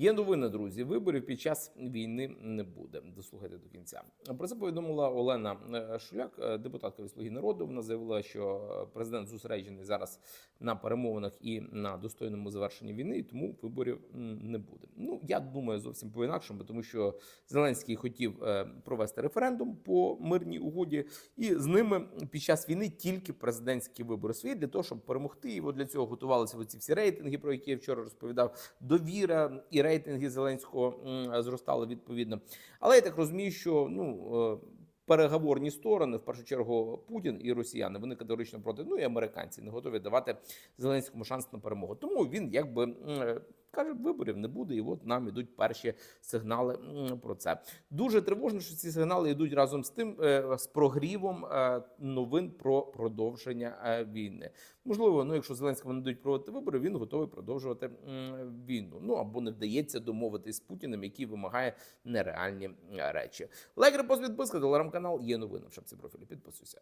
Є новини, друзі. Виборів під час війни не буде. Дослухайте до кінця. Про це повідомила Олена е, Шуляк, е, депутатка від «Слуги народу. Вона заявила, що президент зосереджений зараз на перемовинах і на достойному завершенні війни, і тому виборів не буде. Ну я думаю зовсім по інакшому, тому що Зеленський хотів е, провести референдум по мирній угоді, і з ними під час війни тільки президентські вибори свої для того, щоб перемогти. От для цього готувалися ці всі рейтинги, про які я вчора розповідав. Довіра і рейтинги Зеленського зростали відповідно. Але я так розумію, що ну. е, Переговорні сторони, в першу чергу, Путін і Росіяни, вони категорично проти. Ну і американці не готові давати Зеленському шанс на перемогу. Тому він якби каже, виборів не буде, і от нам ідуть перші сигнали про це. Дуже тривожно, що ці сигнали йдуть разом з тим е, з прогрівом е, новин про продовження е, війни. Можливо, ну якщо Зеленському не дадуть проводити вибори, він готовий продовжувати війну. Ну або не вдається домовитись з Путіним, який вимагає нереальні речі. Лайк, репост, телеграм-канал є новини в шапці профілі. Підписуйся.